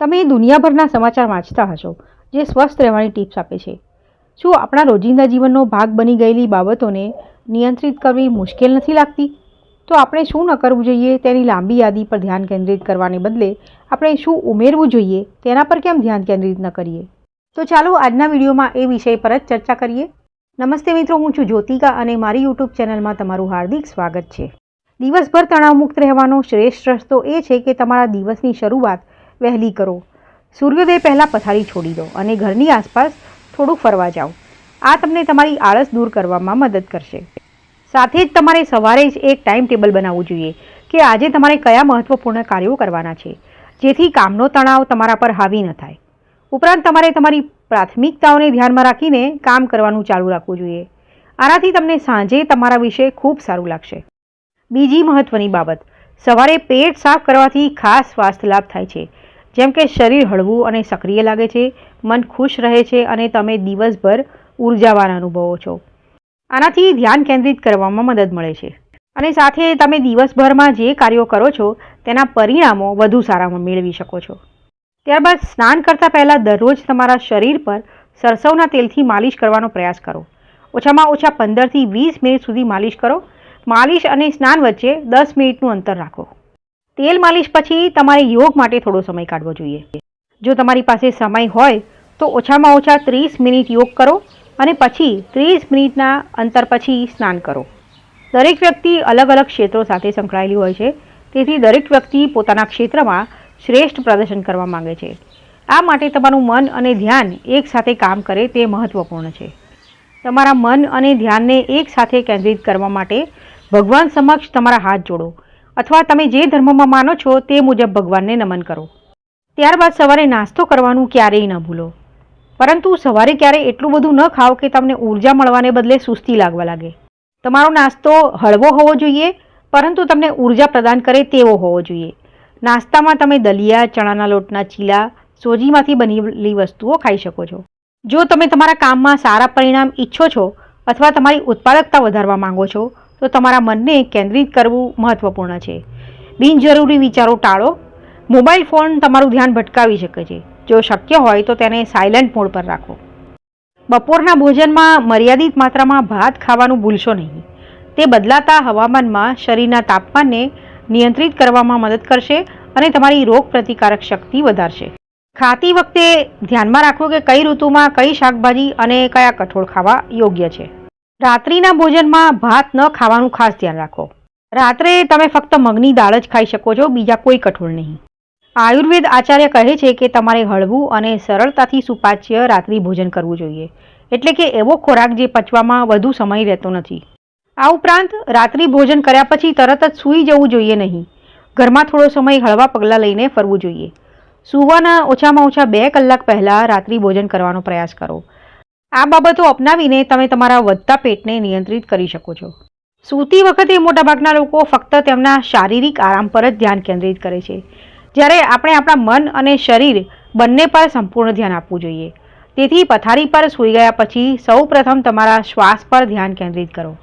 તમે દુનિયાભરના સમાચાર વાંચતા હશો, જે સ્વસ્થ રહેવાની ટિપ્સ આપે છે. શું આપણા રોજિંદા જીવનનો ભાગ બની ગયેલી બાબતોને નિયંત્રિત કરવી મુશ્કેલ નથી લાગતી? તો આપણે શું ન કરવું જોઈએ તેની લાંબી યાદી પર ધ્યાન કેન્દ્રિત કરવાને બદલે આપણે શું ઉમેરવું જોઈએ તેના પર કેમ ધ્યાન કેન્દ્રિત ન કરીએ? તો ચાલો આજના વિડીયોમાં એ વિષય પર જ ચર્ચા કરીએ. નમસ્તે મિત્રો, હું છું જ્યોતિકા અને મારી યુટ્યુબ ચેનલમાં તમારું હાર્દિક સ્વાગત છે. દિવસભર તણાવમુક્ત રહેવાનો શ્રેષ્ઠ રસ્તો એ છે કે તમારા દિવસની શરૂઆત વહેલી કરો. સૂર્યોદય પહેલાં પથારી છોડી દો અને ઘરની આસપાસ થોડું ફરવા જાઓ. આ તમને તમારી આળસ દૂર કરવામાં મદદ કરશે. સાથે જ તમારે સવારે જ એક ટાઈમ ટેબલ બનાવવું જોઈએ કે આજે તમારે કયા મહત્ત્વપૂર્ણ કાર્યો કરવાના છે, જેથી કામનો તણાવ તમારા પર હાવી ન થાય. ઉપરાંત તમારે તમારી પ્રાથમિકતાઓને ધ્યાનમાં રાખીને કામ કરવાનું ચાલુ રાખવું જોઈએ. આનાથી તમને સાંજે તમારા વિશે ખૂબ સારું લાગશે. બીજી મહત્ત્વની બાબત, સવારે પેટ સાફ કરવાથી ખાસ સ્વાસ્થ્ય લાભ થાય છે. જેમ કે શરીર હળવું અને સક્રિય લાગે છે, મન ખુશ રહે છે અને તમે દિવસભર ઉર્જાવાન અનુભવો છો. આનાથી ધ્યાન કેન્દ્રિત કરવામાં મદદ મળે છે. અને સાથે તમે દિવસભરમાં જે કાર્યો કરો છો, તેના પરિણામો વધુ સારામાં મેળવી શકો છો. ત્યારબાદ સ્નાન કરતાં પહેલાં દરરોજ તમારા શરીર પર સરસવના તેલથી માલિશ કરવાનો પ્રયાસ કરો. ઓછામાં ઓછા પંદરથી વીસ મિનિટ સુધી માલિશ કરો. માલિશ અને સ્નાન વચ્ચે દસ મિનિટનું અંતર રાખો. તેલ માલિશ પછી તમારે યોગ માટે થોડો સમય કાઢવો જોઈએ. જો તમારી પાસે સમય હોય, તો ઓછામાં ઓછા ત્રીસ મિનિટ યોગ કરો અને પછી ત્રીસ મિનિટના અંતર પછી સ્નાન કરો. દરેક વ્યક્તિ અલગ અલગ ક્ષેત્રો સાથે સંકળાયેલી હોય છે, તેથી દરેક વ્યક્તિ પોતાના ક્ષેત્રમાં શ્રેષ્ઠ પ્રદર્શન કરવા માંગે છે. આ માટે તમારું મન અને ધ્યાન એકસાથે કામ કરે તે મહત્ત્વપૂર્ણ છે. તમારા મન અને ધ્યાનને એકસાથે કેન્દ્રિત કરવા માટે ભગવાન સમક્ષ તમારા હાથ જોડો. અથવા તમે જે ધર્મમાં માનો છો તે મુજબ ભગવાનને નમન કરો. ત્યારબાદ સવારે નાસ્તો કરવાનું ક્યારેય ન ભૂલો. પરંતુ સવારે ક્યારેય એટલું બધું ન ખાઓ કે તમને ઊર્જા મળવાને બદલે સુસ્તી લાગવા લાગે. તમારો નાસ્તો હળવો હોવો જોઈએ, પરંતુ તમને ઊર્જા પ્રદાન કરે તેવો હોવો જોઈએ. નાસ્તામાં તમે દલિયા, ચણાના લોટના ચીલા, સોજીમાંથી બનેલી વસ્તુઓ ખાઈ શકો છો. જો તમે તમારા કામમાં સારા પરિણામ ઈચ્છો છો અથવા તમારી ઉત્પાદકતા વધારવા માંગો છો તો તમારા મનને કેન્દ્રિત કરવું મહત્ત્વપૂર્ણ છે. બિનજરૂરી વિચારો ટાળો. મોબાઈલ ફોન તમારું ધ્યાન ભટકાવી શકે છે. જો શક્ય હોય તો તેને સાયલન્ટ મોડ પર રાખો. બપોરના ભોજનમાં મર્યાદિત માત્રામાં ભાત ખાવાનું ભૂલશો નહીં. તે બદલાતા હવામાનમાં શરીરના તાપમાનને નિયંત્રિત કરવામાં મદદ કરશે અને તમારી રોગ પ્રતિકારક શક્તિ વધારશે. ખાતી વખતે ધ્યાનમાં રાખો કે કઈ ઋતુમાં કઈ શાકભાજી અને કયા કઠોળ ખાવા યોગ્ય છે. રાત્રિના ભોજનમાં ભાત ન ખાવાનું ખાસ ધ્યાન રાખો. રાત્રે તમે ફક્ત મગની દાળ જ ખાઈ શકો છો, બીજા કોઈ કઠોળ નહીં. આયુર્વેદ આચાર્ય કહે છે કે તમારે હળવું અને સરળતાથી સુપાચ્ય રાત્રિ ભોજન કરવું જોઈએ. એટલે કે એવો ખોરાક જે પચવામાં વધુ સમય રહેતો નથી. આ ઉપરાંત રાત્રિ ભોજન કર્યા પછી તરત જ સૂઈ જવું જોઈએ નહીં. ઘરમાં થોડો સમય હળવા પગલાં લઈને ફરવું જોઈએ. સૂવાના ઓછામાં ઓછા બે કલાક પહેલાં રાત્રિ ભોજન કરવાનો પ્રયાસ કરો. આ બાબતો અપનાવીને તમે તમારા વધતા પેટને નિયંત્રિત કરી શકો છો. સૂતી વખતે મોટાભાગના લોકો ફક્ત તેમના શારીરિક આરામ પર જ ધ્યાન કેન્દ્રિત કરે છે. જ્યારે આપણે આપણા મન અને શરીર બંને પર સંપૂર્ણ ધ્યાન આપવું જોઈએ. તેથી પથારી પર સૂઈ ગયા પછી સૌ પ્રથમ તમારા શ્વાસ પર ધ્યાન કેન્દ્રિત કરો.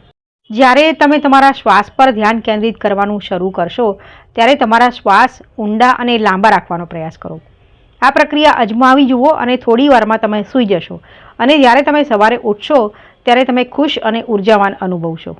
જ્યારે તમે તમારા શ્વાસ પર ધ્યાન કેન્દ્રિત કરવાનું શરૂ કરશો, ત્યારે તમારા શ્વાસ ઊંડા અને લાંબા રાખવાનો પ્રયાસ કરો. આ પ્રક્રિયા અજમાવી જુઓ અને થોડી વારમાં તમે સૂઈ જશો. અને જ્યારે તમે સવારે ઉઠશો, ત્યારે તમે ખુશ અને ઉર્જાવાન અનુભવશો.